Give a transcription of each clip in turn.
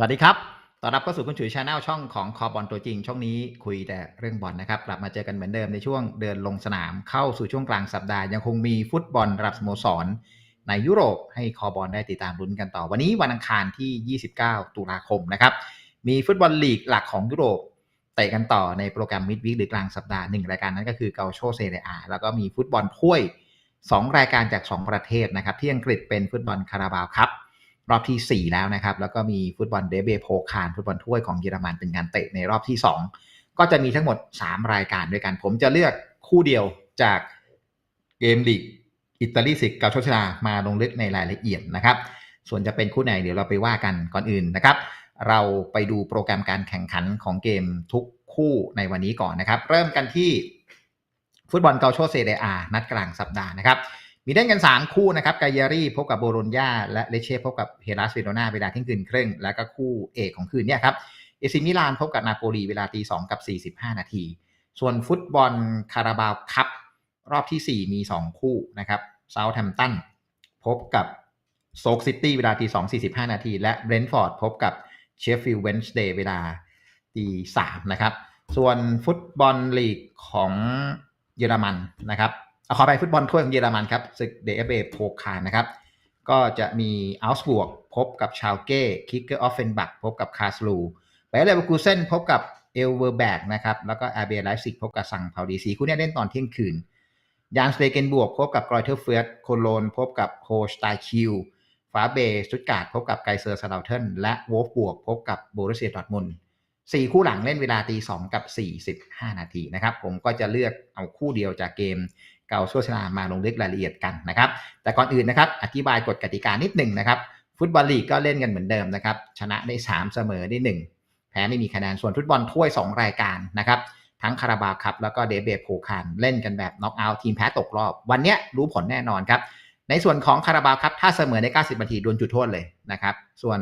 สวัสดีครับ ต้อนรับเข้าสู่คุณฉุยชาแนลช่องของคอบอลตัวจริง ช่องนี้คุยแต่เรื่องบอลนะครับ กลับมาเจอกันเหมือนเดิมในช่วงเดินลงสนาม เข้าสู่ช่วงกลางสัปดาห์ ยังคงมีฟุตบอลระดับสโมสร ในยุโรปให้คอบอลได้ติดตามลุ้นกันต่อ วันนี้วันอังคารที่ 29 ตุลาคมนะครับ มีฟุตบอลลีกหลักของยุโรปเตะกันต่อในโปรแกรมมิดวิกหรือกลางสัปดาห์หนึ่งรายการนั้นก็คือเกาโชเซเรียอาแล้วก็มีฟุตบอลถ้วย 2 รายการจาก 2 ประเทศนะครับที่อังกฤษเป็นฟุตบอลคาราบาวครับ รอบที่ 4 แล้วนะครับ แล้วก็มีฟุตบอลเดเบโพคารฟุตบอลถ้วยของเยอรมันเป็นการเตะในรอบที่ 2 ก็จะมีทั้งหมด 3 รายการด้วยกัน ผมจะเลือกคู่เดียวจากเกมลีกอิตาลีสิกกับโชชนามาลงลึกในรายละเอียดนะครับ ส่วนจะเป็นคู่ไหนเดี๋ยวเราไปว่ากันก่อนอื่นนะครับ เราไปดูโปรแกรมการแข่งขันของเกมทุกคู่ในวันนี้ก่อนนะครับ เริ่มกันที่ฟุตบอลเกาโชเซเดอานัดกลางสัปดาห์นะครับ มีเล่นกัน3คู่นะครับกายารีพบกับโบโลญญาและเลเช่พบกับเฮลัสเวโรนาเวลาเที่ยงคืนครึ่ง แล้วก็คู่เอกของคืนเนี่ยครับเอซิมิลานพบกับนาโปลีเวลาตีสองกับ 45 นาที ส่วนฟุตบอลคาราบาวคัพรอบที่ 4 มี 2 คู่นะครับเซาท์แฮมตันพบกับโซกซิตี้เวลาตีสอง45นาที และเบรนท์ฟอร์ดพบกับเชฟฟิลด์เวนส์เดย์เวลาตีสามนะครับ ส่วนฟุตบอลลีกของเยอรมันนะครับ เอาขอไปฟุตบอลถ้วยของเยอรมันครับศึกเดฟเอโพคานะครับ ก็จะมีอัลส์บวกพบกับชาวเก้คิกเกอร์ออฟเฟนบักพบกับคาสลูไปเลเวอร์คูเซนพบกับเอลเวอร์แบกนะครับ แล้วก็อาเบียไลซิกพบกับซังเผาดีซีคู่นี้เล่นตอนเที่ยงคืนยานสเตเกนบวกพบกับกรอยเทอร์เฟิร์สโคโลนพบกับโฮสไตคิวฟาเบสตุตการ์ดพบกับไกเซอร์ซาลาเทนและวอฟบวกพบกับโบรุเซียดอร์ทมุนสี่คู่หลังเล่นเวลาตีสองกับสี่สิบห้านาทีนะครับ ผมก็จะเลือกเอาคู่เดียวจากเกม เกาโซชนามาลงลึกรายละเอียดกันนะครับ แต่ก่อนอื่นนะครับ อธิบายกฎกติกานิดหนึ่งนะครับ ฟุตบอลลีกก็เล่นกันเหมือนเดิมนะครับ ชนะได้ 3 เสมอได้ 1 แพ้ไม่มีคะแนน ส่วนฟุตบอลถ้วย 2 รายการนะครับ ทั้งคาราบาครับแล้วก็เดเบโพคารเล่นกันแบบน็อกเอาท์ทีมแพ้ตกรอบ วันนี้รู้ผลแน่นอนครับ ในส่วนของคาราบาครับถ้าเสมอใน 90นาทีโดนจุดโทษเลยนะครับ ส่วน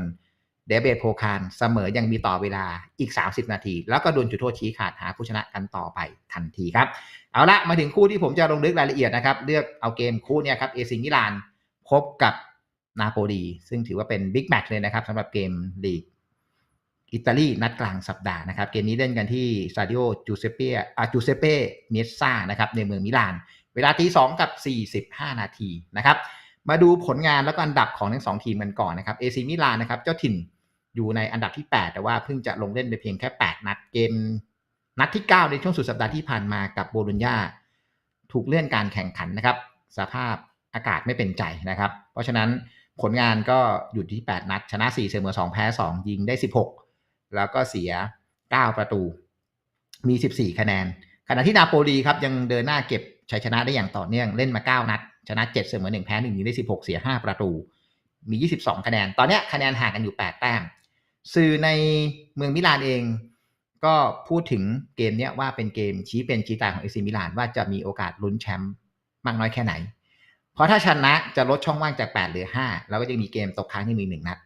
เดเบโพคารเสมอยังมีต่อเวลาอีก 30 นาที แล้วก็โดนจุดโทษชี้ขาดหาผู้ชนะกันต่อไปทันทีครับ เอาละมาถึงคู่ที่ผมจะลงลึกรายละเอียดนะครับ เลือกเอาเกมคู่นี้ครับเอซิมิลานพบกับนาโปลีซึ่งถือว่าเป็นบิ๊กแมตช์เลยนะครับสำหรับเกมลีกอิตาลีนัดกลางสัปดาห์นะครับ เกมนี้เล่นกันที่ซาดิโอจูเซเป้อาจูเซเป้เมสซานะครับในเมืองมิลาน เวลาตีสองกับ 45 นาทีนะครับมาดูผลงานแล้วก็อันดับของทั้งสองทีมกันก่อนนะครับเอซิมิลานนะครับเจ้าถิ่น อยู่ในอันดับที่ 8 แต่ว่าเพิ่งจะลงเล่นไปเพียงแค่ 8 นัดเกม นัดที่ 9 ในช่วงสุดสัปดาห์ที่ผ่านมากับโบโลญญาถูกเลื่อนการแข่งขันนะครับ สภาพอากาศไม่เป็นใจนะครับ เพราะฉะนั้นผลงานก็อยู่ที่ 8 นัด ชนะ 4 เสมอ 2 แพ้ 2 ยิงได้ 16 แล้วก็เสีย 9 ประตู มี 14 คะแนน ขณะที่นาโปลีครับยังเดินหน้าเก็บชัยชนะได้อย่างต่อเนื่องเล่นมา 9 นัด ชนะ 7 เสมอ 1 แพ้ 1 ยิงได้ 16 เสีย 5 ประตู มี 22 คะแนน ตอนนี้คะแนนห่างกันอยู่ 8 แต้ม สื่อในเมืองมิลานเอง ก็พูดถึงเกมเนี้ยว่าเป็นเกมชี้เป็นชี้ตายของเอซิมิลานว่าจะมีโอกาสลุ้นแชมป์มากน้อยแค่ไหน เพราะถ้าชนะจะลดช่องว่างจาก8เหลือ 5 แล้วก็จะมีเกมตกค้างที่มี1นัด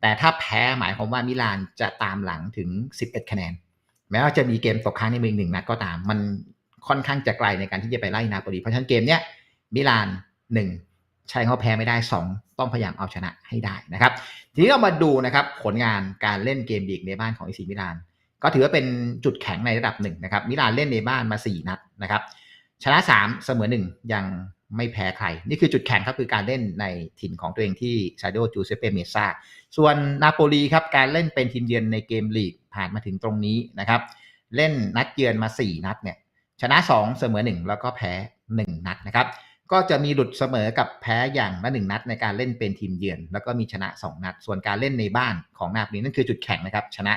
แต่ถ้าแพ้หมายความว่ามิลานจะตามหลังถึง 11 คะแนน แม้ว่าจะมีเกมตกค้างในมือหนึ่งนัดก็ตาม มันค่อนข้างจะไกลในการที่จะไปไล่นาโปลีเพราะฉะนั้นเกมเนี้ยมิลาน 1 ใช่เขาแพ้ไม่ได้ 2 ต้องพยายามเอาชนะให้ได้นะครับ ทีนี้เรามาดูนะครับผลงานการเล่นเกมลีกในบ้านของอิซิมิลาน ก็ถือว่าเป็นจุดแข็งในระดับหนึ่งนะครับมิลานเล่นในบ้านมา 4 นัดนะครับ ชนะ 3 เสมอ 1 ยังไม่แพ้ใคร นี่คือจุดแข็งครับคือการเล่นในถิ่นของตัวเองที่ซาโดจูเซเปเมซาส่วนนาโปลีครับการเล่นเป็นทีมเยือนในเกมลีกผ่านมาถึงตรงนี้นะครับ เล่นนัดเยือนมา 4 นัดเนี่ยชนะ 2 เสมอ 1 แล้วก็แพ้ 1 นัดนะครับ ก็จะมีหลุดเสมอกับแพ้อย่างละหนึ่งนัดในการเล่นเป็นทีมเยือน แล้วก็มีชนะ 2 นัด ส่วนการเล่นในบ้านของนาโปลีนั่นคือจุดแข็งนะครับ ชนะ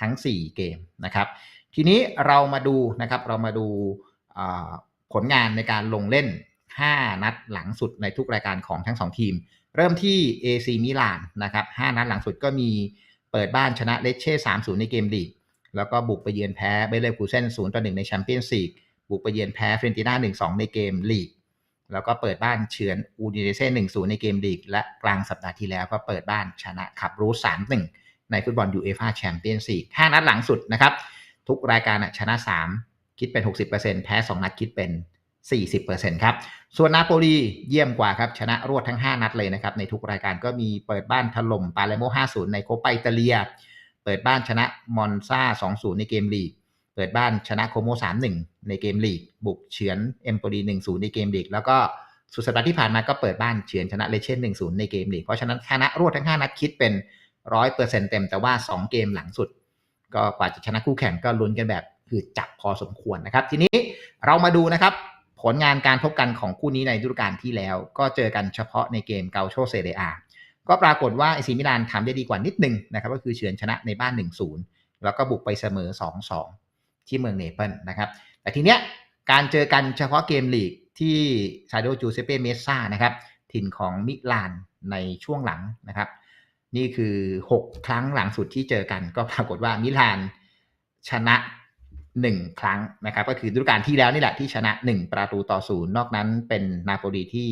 ทั้ง 4 เกมนะครับ ทีนี้เรามาดูนะครับเรามาดูผลงานในการลงเล่น 5 นัดหลังสุดในทุกรายการของทั้ง 2 ทีม เริ่มที่ AC มิลานนะครับ5นัดหลังสุดก็มีเปิดบ้านชนะเลเช่3-0 ในเกมลีกแล้วก็บุกไปเยือนแพ้เบเลฟูเซน0-1 ในแชมเปี้ยนส์ลีกบุกไปเยือนแพ้เฟรนติน่า1-2 ในเกมลีก แล้วก็เปิดบ้านเฉือนอูดิเนเซ่1-0ในเกมลีก และกลางสัปดาห์ที่แล้วก็เปิดบ้านชนะขับรูส3-1ในฟุตบอลยูเอฟ่าแชมเปี้ยนส์ลีก5นัดหลังสุดนะครับ ทุกรายการชนะ 3 คิดเป็น 60%แพ้ 2 นัดคิดเป็น 40%ครับ ส่วนนาโปลีเยี่ยมกว่าครับ ชนะรวดทั้ง 5 นัดเลยนะครับ ในทุกรายการก็มีเปิดบ้านถล่มปาเลโม 5-0 ในโคปาอิตาเลีย เปิดบ้านชนะมอนซา2-0 ในเกมลีก เปิดบ้านชนะโคโม3-1ในเกมลีก บุกเฉือนเอมโปลี1-0ในเกมลีก แล้วก็สุดสัปดาห์ที่ผ่านมาก็เปิดบ้านเฉือนชนะเลเช่น1-0ในเกมลีก เพราะฉะนั้นชนะรวดทั้ง5นัดคิดเป็น100%เต็มแต่ว่า2เกมหลังสุด ก็กว่าจะชนะคู่แข่งก็ลุ้นกันแบบคือจับพอสมควรนะครับ ทีนี้เรามาดูนะครับ ผลงานการพบกันของคู่นี้ในฤดูกาลที่แล้ว ก็เจอกันเฉพาะในเกมเกาโชเซเรียก็ปรากฏว่าไอซีมิลานทำได้ดีกว่านิดนึงนะครับก็คือเฉือนชนะในบ้าน 1-0 แล้วก็บุกไปเสมอ 2-2 ที่เมืองเนเปิลนะครับ แต่ทีเนี้ยการเจอกันเฉพาะเกมลีกที่ซาโดจูเซเป้เมซ่านะครับ ถิ่นของมิลานในช่วงหลังนะครับ นี่คือ 6 ครั้งหลังสุดที่เจอกัน ก็ปรากฏว่ามิลานชนะ 1 ครั้งนะครับ ก็คือฤดูกาลที่แล้วนี่แหละที่ชนะ 1 ประตูต่อศูนย์นอกนั้นเป็นนาโปลีที่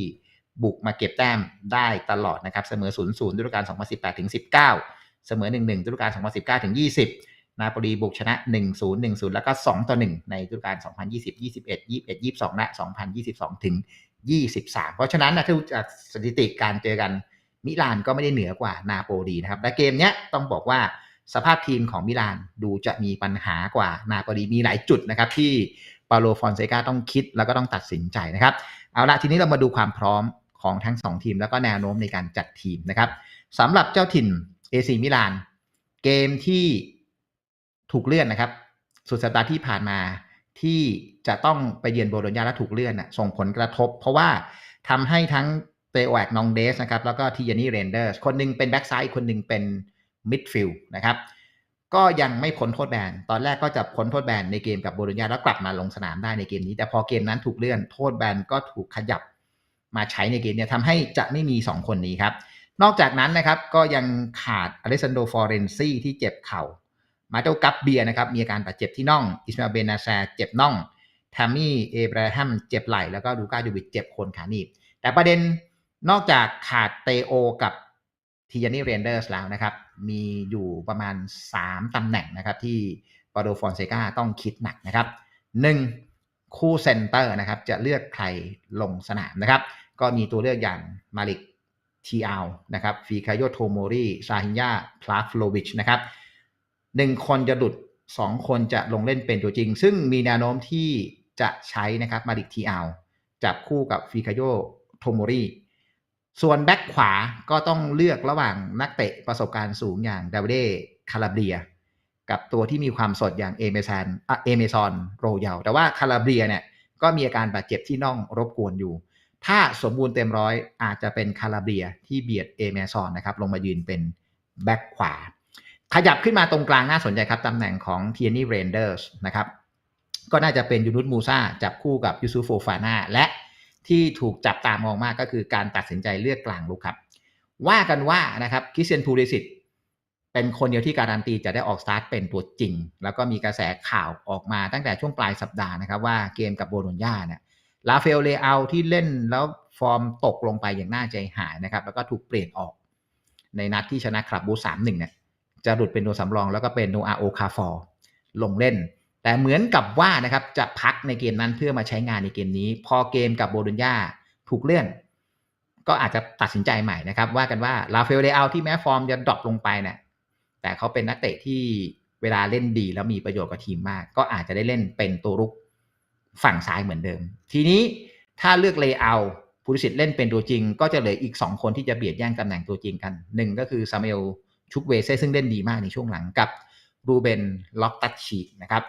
บุกมาเก็บแต้มได้ตลอดนะครับ เสมอ 0 0ฤดูกาล2018ถึง19 เสมอ 1 1ฤดูกาล2019ถึง20 นาโปลีบุกชนะ 1 0 1 0 แล้วก็ 2 ต่อ 1 ในฤดูกาล 2020 21 21 22 และ 2022 ถึง 23 เพราะฉะนั้นนะถ้าจากสถิติการเจอกันมิลานก็ไม่ได้เหนือกว่านาโปลีนะครับ และเกมเนี้ยต้องบอกว่าสภาพทีมของมิลานดูจะมีปัญหากว่านาโปลีมีหลายจุดนะครับที่ปาโลฟอนเซกาต้องคิดแล้วก็ต้องตัดสินใจนะครับ เอาละทีนี้เรามาดูความพร้อมของทั้ง 2 ทีม แล้วก็แนวโน้มในการจัดทีมนะครับสำหรับเจ้าถิ่นเอซีมิลานเกมที่ ถูกเลื่อนนะครับ สุดสัปดาห์ที่ผ่านมาที่จะต้องไปเยือนโบโลญญาและถูกเลื่อนส่งผลกระทบ เพราะว่าทำให้ทั้งเตโอแอกนองเดสนะครับแล้วก็ทียานี่เรนเดอร์คนหนึงเป็นแบ็กไซ้ายคนหนึ่งเป็นมิดฟิลด์นะครับก็ยังไม่พ้นโทษแบน ตอนแรกก็จะพ้นโทษแบนในเกมกับโบโลญญาแล้วกลับมาลงสนามได้ในเกมนี้ แต่พอเกมนั้นถูกเลื่อนโทษแบนก็ถูกขยับมาใช้ในเกมเนี้ทำให้จะไม่มี 2 คนนี้ครับ นอกจากนั้นนะครับก็ยังขาดอเลซันโดฟอร์เรนซีที่เจ็บเข่า มาโตกัปเบียนะครับมีอาการบาดเจ็บที่น่องอิสมาเบนาแซเจ็บน่องแทมมี่เอบราฮัมเจ็บไหล่แล้วก็ดูกาดูวิดเจ็บโคนขาหนีบ แต่ประเด็นนอกจากขาดเตโอกับทียานี่เรนเดอร์สแล้วนะครับ มีอยู่ประมาณ 3ตำแหน่งนะครับ ที่ปาโดฟอนเซกาต้องคิดหนักนะครับ 1. คู่เซนเตอร์นะครับ จะเลือกใครลงสนามนะครับ ก็มีตัวเลือกอย่างมาลิกทีอานะครับฟีคายโยโทโมริซาฮินยาพลาฟโลวิชนะครับ หนึ่งคนจะหลุด2คนจะลงเล่นเป็นตัวจริง ซึ่งมีแนวโน้มที่จะใช้นะครับมาลิกทีเอาจับคู่กับฟีคาโยโทโมริส่วนแบ็คขวาก็ต้องเลือกระหว่างนักเตะประสบการณ์สูงอย่างดาวิเดคาราเบีย กับตัวที่มีความสดอย่างเอเมซอนเอเมซอนโรยาแต่ว่าคาราเบียเนี่ยก็มีอาการบาดเจ็บที่น่องรบกวนอยู่ ถ้าสมบูรณ์เต็มร้อยอาจจะเป็นคาราเบียที่เบียดเอเมซอนนะครับลงมายืนเป็นแบ็คขวา ขยับขึ้นมาตรงกลางน่าสนใจครับตำแหน่งของเทียนี่เรนเดอร์สนะครับก็น่าจะเป็นยูนุสมูซาจับคู่กับยูซูโฟฟาน่าและที่ถูกจับตามองมากก็คือการตัดสินใจเลือกกลางลุกครับ ว่ากันว่านะครับคิเซนพูริสิตเป็นคนเดียวที่การันตีจะได้ออกสตาร์ทเป็นตัวจริง แล้วก็มีกระแสข่าวออกมาตั้งแต่ช่วงปลายสัปดาห์นะครับ ว่าเกมกับโบโลญญาเนี่ยลาเฟลเลอาที่เล่นแล้วฟอร์มตกลงไปอย่างน่าใจหายนะครับ แล้วก็ถูกเปลี่ยนออกในนัดที่ชนะคลับบูสามหนึ่งเนี่ย จะหลุดเป็นตัวสำรองแล้วก็เป็นโนอาโอคาฟอร์ลงเล่น แต่เหมือนกับว่านะครับจะพักในเกมนั้นเพื่อมาใช้งานในเกมนี้ พอเกมกับโบลูญญาถูกเลื่อน ก็อาจจะตัดสินใจใหม่นะครับ ว่ากันว่าลาเฟลเดอาที่แม้ฟอร์มจะดรอปลงไปเนะี่ยแต่เขาเป็นนักเตะที่เวลาเล่นดีแล้วมีประโยชน์กับทีมมาก ก็อาจจะได้เล่นเป็นตัวรุกฝั่งซ้ายเหมือนเดิม ทีนี้ถ้าเลือกเลเยอร์ผู้สิทธิ์เล่นเป็นตัวจริง ก็จะเหลืออีก 2 คนที่จะเบียดแย่งตำแหน่งตัวจริงกันหนึ่งก็คือซามูเอล ชุกเวเซ่ซึ่งเล่นดีมากในช่วงหลังกับรูเบนล็อกตัชชีนะครับ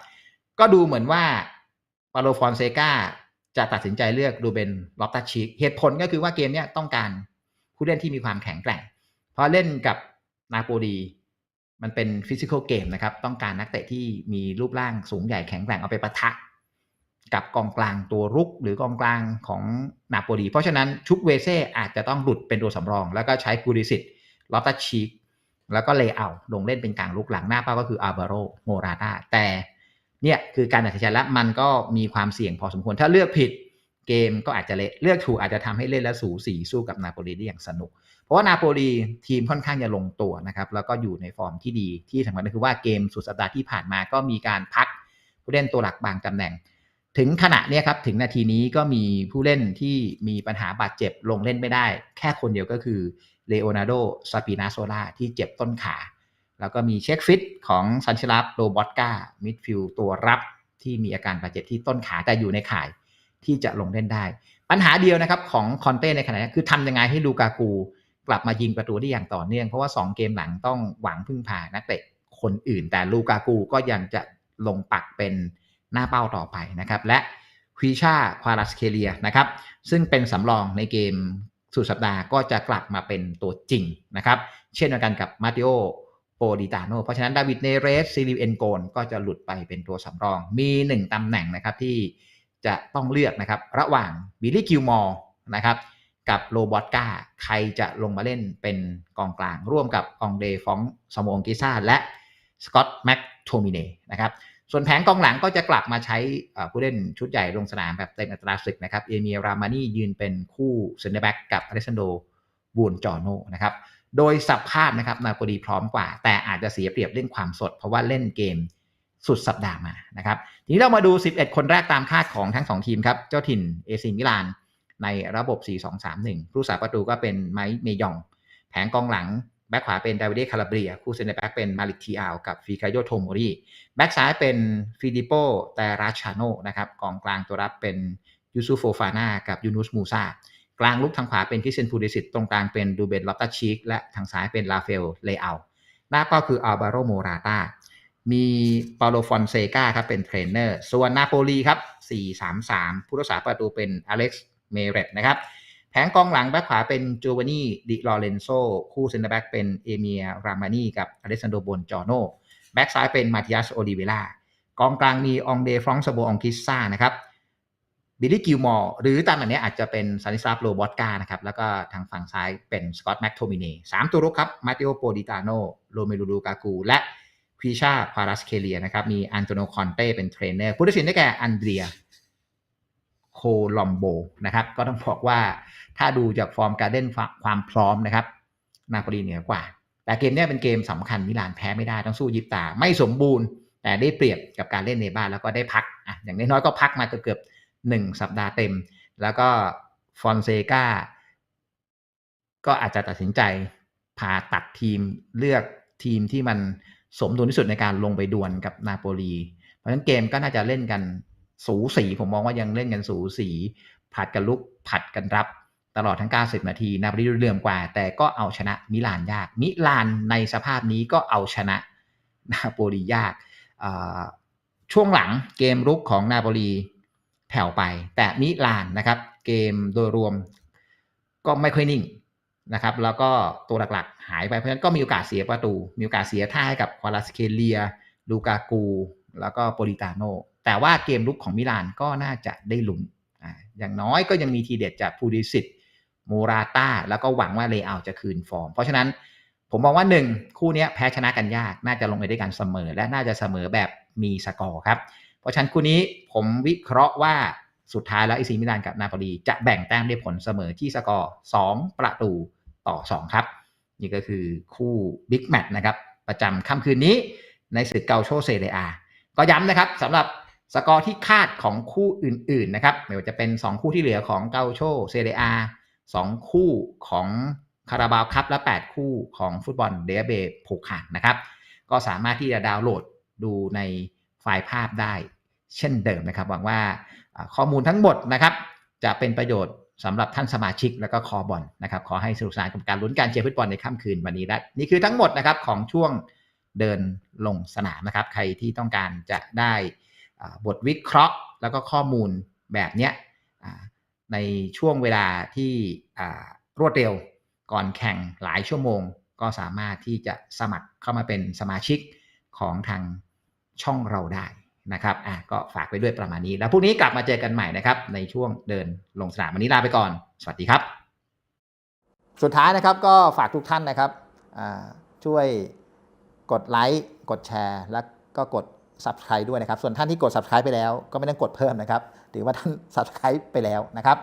ก็ดูเหมือนว่าปาโลฟอนเซกาจะตัดสินใจเลือกดูเบนล็อบตัชชิกเหตุผลก็คือว่าเกมนี้ต้องการผู้เล่นที่มีความแข็งแกร่ง เพราะเล่นกับนาโปลีมันเป็นฟิสิกอลเกมนะครับ ต้องการนักเตะที่มีรูปร่างสูงใหญ่แข็งแกร่งเอาไปปะทะ กับกองกลางตัวรุกหรือกองกลางของนาโปลีเพราะฉะนั้นชุกเวเซ่อาจจะต้องหลุดเป็นตัวสำรอง แล้วก็ใช้กูริสิตลอตตัชชิก แล้วก็เลเยอร์ลงเล่นเป็นกลางลุกหลังหน้าเป้าก็คืออาร์บาโรโมราตาแต่เนี่ยคือการตัดสินใจแล้วมันก็มีความเสี่ยงพอสมควร ถ้าเลือกผิดเกมก็อาจจะเละเลือกถูกอาจจะทำให้เล่นแล้วสูสีสู้กับนาโปลีได้อย่างสนุก เพราะว่านาโปลีทีมค่อนข้างจะลงตัวนะครับ แล้วก็อยู่ในฟอร์มที่ดีที่สำคัญก็คือว่าเกมสุดสัปดาห์ที่ผ่านมาก็มีการพักผู้เล่นตัวหลักบางตำแหน่ง ถึงขณะเนี้ยครับถึงนาทีนี้ก็มีผู้เล่นที่มีปัญหาบาดเจ็บลงเล่นไม่ได้ แค่คนเดียวก็คือ เลโอนาร์โดซาปินาโซล่าที่เจ็บต้นขา แล้วก็มีเช็คฟิตของซันเชลับโรบอตกามิดฟิลตัวรับที่มีอาการบาดเจ็บที่ต้นขาแต่อยู่ในข่ายที่จะลงเล่นได้ ปัญหาเดียวนะครับของคอนเต้ในขณะนี้คือทำยังไงให้ลูกากูกลับมายิงประตูได้อย่างต่อเนื่อง เพราะว่า 2 เกมหลังต้องหวังพึ่งพานักเตะคนอื่น แต่ลูกากูก็ยังจะลงปักเป็นหน้าเป้าต่อไปนะครับ และควิชาควารัสเคเลียนะครับ ซึ่งเป็นสำรองในเกม สุดสัปดาห์ก็จะกลับมาเป็นตัวจริงนะครับ เช่นเดียวกันกับมาติโอโปดิตาโนเพราะฉะนั้นดาวิดเนเรสซิลิเอนโกนก็จะหลุดไปเป็นตัวสำรอง มี 1ตำแหน่งนะครับที่จะต้องเลือกนะครับ ระหว่างบิลลี่กิลมอร์นะครับกับโรบอตกาใครจะลงมาเล่นเป็นกองกลาง ร่วมกับองเดฟองสมองกิซ่าและสกอตแม็กโทมิเนนะครับ ส่วนแผงกองหลังก็จะกลับมาใช้ผู้เล่นชุดใหญ่ลงสนามแบบเต็มอัตราศึกนะครับ เอเมียรามานี่ยืนเป็นคู่เซนเตอร์แบ็กกับอเลสซานโดบูนจอโนนะครับ โดยสับภาพนะครับนาโปลีพร้อมกว่า แต่อาจจะเสียเปรียบเรื่องความสด เพราะว่าเล่นเกมสุดสัปดาห์มานะครับ ทีนี้เรามาดู 11 คนแรกตามคาดของทั้ง 2 ทีมครับ เจ้าถิ่นเอซิมิลานในระบบ 4-2-3-1 ผู้สาประตูก็เป็นไมค์เมยอง แผงกองหลัง แบ็คขวาเป็นดาวิดคาราเบีย คู่เซนเตอร์แบ็กเป็นมาริกทีอาลกับฟิกาโยโทโมรีแบ็กซ้ายเป็นฟิลิปโปแต่ราชาโนนะครับกองกลางตัวรับเป็นยูซูโฟฟาน่ากับยูนุสมูซากลางลุกทางขวาเป็นคริสเซนพูเดซิตตรงกลางเป็นดูเบนลอตตาชิกและทางซ้ายเป็นลาเฟลเลอาหน้าก็คืออัลบาโรโมราตามีปาโลฟอนเซกาครับเป็นเทรนเนอร์ ส่วนนาโปลีครับ 4-3-3 ผู้รักษาประตูเป็นอเล็กซ์เมเรตนะครับ แผงกองหลังแบ็คขวาเป็นจูวานี่ดิลอเรนโซ คู่เซนเตอร์แบ็กเป็นเอเมียรามานีกับอเล็กซานโดโบนจอโนแบ็กซ้ายเป็นมาติยัสโอลิเวล่ากองกลางมีองเดฟรองซาโบองกิสซ่านะครับบิลลี่กิลมอร์หรือตามแบบนี้อาจจะเป็นซานิสลาฟโรบอตกานะครับ แล้วก็ทางฝั่งซ้ายเป็นสกอตแม็กโทมิเน่สามตัวรุกครับมาติโอโปดิตาโนโรเมลูลูกากู และควิชาพารัสเคเลียนะครับ มีอันโตโนคอนเต้เป็นเทรนเนอร์ผู้ตัดสินได้แก่อันเดรีย โคลอมโบนะครับ ก็ต้องบอกว่าถ้าดูจากฟอร์มการเล่นความพร้อมนะครับ นาโปลีเหนือกว่า แต่เกมนี้เป็นเกมสำคัญมิลานแพ้ไม่ได้ต้องสู้ยิบตา ไม่สมบูรณ์ แต่ได้เปรียบกับการเล่นในบ้านแล้วก็ได้พักอะอย่างน้อยๆก็พักมาเกือบหนึ่งสัปดาห์เต็ม แล้วก็ฟอนเซกาก็อาจจะตัดสินใจพาตัดทีมเลือกทีมที่มันสมดุลที่สุดในการลงไปดวลกับนาโปลี เพราะฉะนั้นเกมก็น่าจะเล่นกัน สูสีผมมองว่ายังเล่นกันสูสีผัดกันลุกผัดกันรับตลอดทั้ง 90 นาทีนาโปลีเรื่มกว่า แต่ก็เอาชนะมิลานยาก มิลานในสภาพนี้ก็เอาชนะนาโปลียาก ช่วงหลังเกมรุกของนาโปลีแผ่วไป แต่มิลานนะครับ เกมโดยรวมก็ไม่ค่อยนิ่งนะครับ แล้วก็ตัวหลักๆ หายไป เพราะฉะนั้นก็มีโอกาสเสียประตู มีโอกาสเสียท่าให้กับควาลาสเคเลีย ลูกากู แล้วก็โปลิตาโน แต่ว่าเกมลุกของมิลานก็น่าจะได้ลุ้นอย่างน้อยก็ยังมีทีเด็ดจากพูดิสิตโมราต้าแล้วก็หวังว่าเลอาจะคืนฟอร์ม เพราะฉะนั้นผมมองว่า1คู่นี้แพ้ชนะกันยากน่าจะลงไปด้วยกันเสมอ และน่าจะเสมอแบบมีสกอร์ครับ เพราะฉะนั้นคู่นี้ผมวิเคราะห์ว่าสุดท้ายแล้วอิซีมิลานกับนาโปลีจะแบ่งแต้มได้ผลเสมอที่สกอร์ 2 ประตูต่อ 2 ครับ นี่ก็คือคู่บิ๊กแมตช์นะครับ ประจำค่ำคืนนี้ในศึกเกาโชเซเรียก็ย้ำนะครับสำหรับ สกอร์ที่คาดของคู่อื่นๆนะครับไม่ว่าจะเป็น 2 คู่ที่เหลือของเกาโชเซเรีย2คู่ของคาราบาวคัพและ 8 คู่ของฟุตบอลเดเบผูกขาดนะครับ ก็สามารถที่จะดาวน์โหลดดูในไฟล์ภาพได้เช่นเดิมนะครับ หวังว่าข้อมูลทั้งหมดนะครับ จะเป็นประโยชน์สำหรับท่านสมาชิกและก็คอบอลนะครับ ขอให้สนุกสนานกับการลุ้นการเชียร์ฟุตบอลในค่ำคืนวันนี้และนี่คือทั้งหมดนะครับของช่วงเดินลงสนามนะครับ ใครที่ต้องการจะได้ บทวิเคราะห์ แล้วก็ข้อมูลแบบเนี้ยในช่วงเวลาที่รวดเร็วก่อนแข่งหลายชั่วโมง ก็สามารถที่จะสมัครเข้ามาเป็นสมาชิกของทางช่องเราได้นะครับอะก็ฝากไปด้วยประมาณนี้ แล้วพรุ่งนี้กลับมาเจอกันใหม่นะครับ ในช่วงเดินลงสนามวันนี้ลาไปก่อน สวัสดีครับ สุดท้ายนะครับก็ฝากทุกท่านนะครับช่วยกดไลค์กดแชร์ แล้วก็กด subscribe ด้วยนะครับ ส่วนท่านที่กด subscribe ไปแล้ว ก็ไม่ต้องกดเพิ่มนะครับถือว่าท่าน subscribe ไปแล้วนะครับ